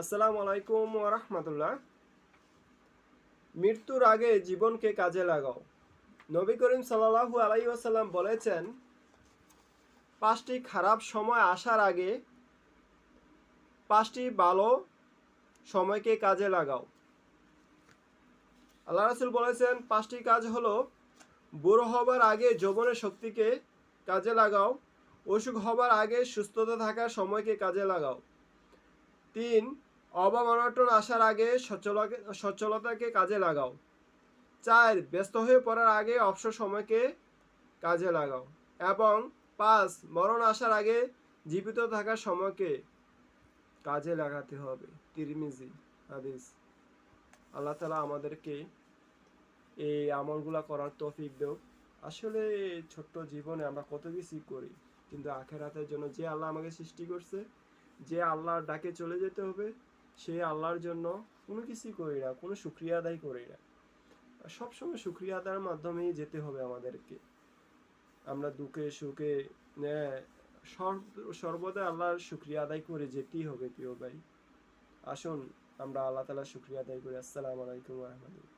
আসসালামু আলাইকুম রহমতুল্লাহ। মৃত্যুর আগে জীবনকে কাজে লাগাও। নবী করিম সাল্লাহু আলাই আসাল্লাম বলেছেন, পাঁচটি খারাপ সময় আসার আগে পাঁচটি ভালো সময়কে কাজে লাগাও। আল্লাহ রাসুল বলেছেন, পাঁচটি কাজ হলো বুড়ো হবার আগে যৌবনের শক্তিকে কাজে লাগাও, অসুখ হবার আগে সুস্থতা থাকার সময়কে কাজে লাগাও। তিন অভাব অনটন আসার আগে সচ্ছলকে সচ্ছলতাকে কাজে লাগাও। চার, ব্যস্ত হয়ে পড়ার আগে অবসর সময়কে কাজে লাগাও। এবং পাঁচ, মরণ আসার আগে জীবিত থাকার সময়কে কাজে লাগাতে হবে। তিরমিজি, হাদিস। আল্লাহ তালা আমাদেরকে এই আমলগুলা করার তৌফিক দেও আসলে ছোট্ট জীবনে আমরা কত কিছুই করি, কিন্তু আখেরাতের জন্য যে আল্লাহ আমাকে সৃষ্টি করছে, যে আল্লাহর ডাকে চলে যেতে হবে সে আল্লাহর জন্য কোনো কিছুই করি না, কোনো সুক্রিয়া আদায় করি না। সবসময় সুক্রিয়া আদায়ের মাধ্যমেই যেতে হবে আমাদেরকে। আমরা দুঃখে সুখে সর্ব- সর্বদা আল্লাহর শুক্রিয়া আদায় করে যেতেই হবে প্রিয় ভাই। আসুন, আমরা আল্লাহ তালা শুক্রিয়া আদায় করি। আসসালামু আলাইকুম রহমতুল্লাহ।